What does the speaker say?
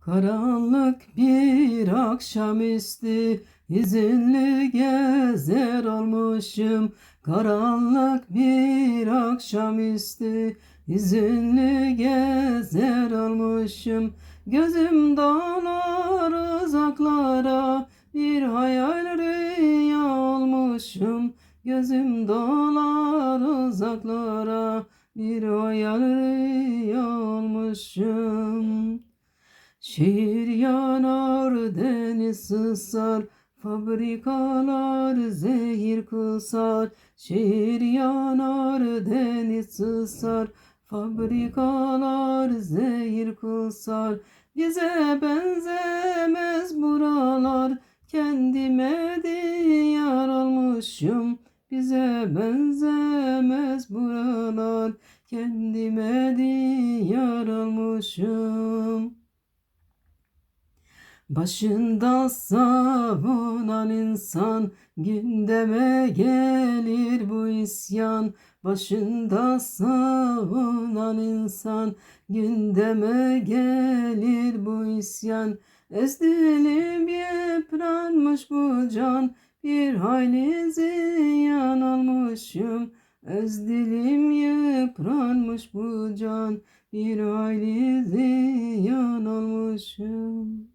Karanlık bir akşamüstü Hüzünlü gezer olmuşum Karanlık bir akşamüstü Hüzünlü gezer olmuşum Gözüm dağlar uzaklara Bir hayal rüya olmuşum Gözüm dolar uzaklara Bir hayal rüya olmuşum Şehir yanar, deniz susar, fabrikalar zehir kusar. Şehir yanar, deniz susar, fabrikalar zehir kusar. Bize benzemez buralar, kendime diyar olmuşum. Bize benzemez buralar, kendime diyar olmuşum. Başında savunan insan gündeme gelir bu isyan. Başında savunan insan gündeme gelir bu isyan. Ezdilim yıpranmış bu can bir hayli ziyan olmuşum. Ezdilim yıpranmış bu can bir hayli ziyan olmuşum.